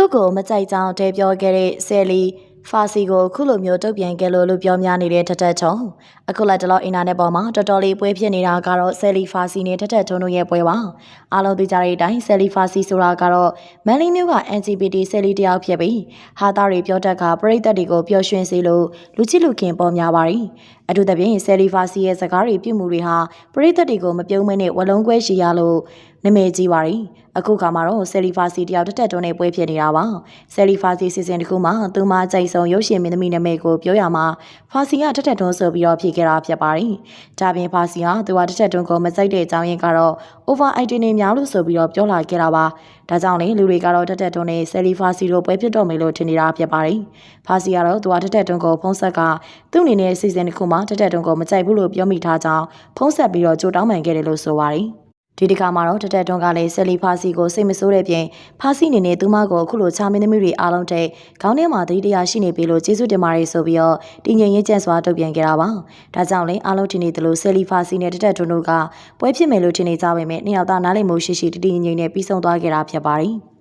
သူ့ကိုမကြိုက်ကြောင်းတဲပြောခဲ့တဲ့ဆယ်လီ ဖာစီကိုခုလိုမျိုးတုတ်ပြန်ခဲ့လို့လို့ပြောများနေတဲ့ထက်ထက်ချုံအခုလက်တလောအင်တာနက်ပေါ်မှာတော်တော်လေးပွဲဖြစ်နေတာကတော့ဆယ်လီဖာစီနဲ့ထက်ထက်ထုံတို့ရဲ့ပွဲပါအားလုံးသိကြတဲ့အတိုင်းဆယ်လီဖာစီဆိုတာကတော့မန်လေးမျိုးက LGBT ဆယ်လီတယောက်ဖြစ်ပြီးဟာသားတွေပြောတတ်ကပရိသတ်တွေကိုပျော်ရွှင်စေလို့လူချစ်လူခင်ပေါ်များပါတယ်အထူးသဖြင့်ဆယ်လီဖာစီရဲ့စကားတွေပြုမှုတွေဟာပရိသတ်တွေကိုမပြုံးမနဲ့ဝလုံးကွဲရှိရလို့နမဲကြီးပါတယ်အခုခါမှာတော့ဆယ်လီဖာစီတယောက်တက်တက်တွန်းနဲ့ပွဲဖြစ်နေတာပါဆယ်လီဖာစီစီစဉ်တစ်ခုမှာသူမကြိုက်ဆုံးရုပ်ရှင်မင်းသမီးနာမည်ကိုပြောရမှာဖာစီကတက်တက်တွန်းဆိုပြီးတော့ဖြေခဲ့တာဖြစ်ပါတယ်ဒါပြင်ဖာစီဟာသူကတက်တက်တွန်းကိုမကြိုက်တဲ့အကြောင်းရင်းကတော့ over item တွေများလို့ဆိုပြီးတော့ပြောလာခဲ့တာပါဒါကြောင့်လေလူတွေကတော့တက်တက်တွန်းနဲ့ဆယ်လီဖာစီတို့ပွဲဖြစ်တော့မယ်လို့ထင်နေတာဖြစ်ပါတယ်ဖာစီကတော့သူကတက်တက်တွန်းကိုဖုံးဆက်ကသူ့အနေနဲ့စီစဉ်တစ်ခုမှာတက်တက်တွန်းကိုမကြိုက်ဘူးလို့ပြောမိထားကြောင်းဖုံးဆက်ပြီးတော့ကြိုတောင်းပန်ခဲ့တယ်လို့ဆိုပါတယ် ဒီတစ်ခါမှာတော့တတက်တွန်းကလည်းဆယ်လီဖာစီကိုစိတ်မဆိုးတဲ့ပြင်ဖာစီအနေနဲ့သူမကိုအခုလိုချာမင်းသမီးတွေအားလုံးထိခေါင်းထဲမှာသတိတရားရှိနေပြီလို့ကျေးဇူးတင်ပါတယ်ဆိုပြီးတော့တည်ငြိမ်ရေးကျက်စွာတုတ်ပြန်ခဲ့တာပါဒါကြောင့်လည်းအားလုံးထင်နေသလိုဆယ်လီဖာစီနဲ့တတက်တွန်းတို့ကပွဲဖြစ်မယ်လို့ထင်နေကြပေမဲ့နှစ်ယောက်သားနားလည်မှုရှိရှိတည်တည်ငြိမ်ငြိမ်နဲ့ပြီးဆုံးသွားခဲ့တာဖြစ်ပါတယ်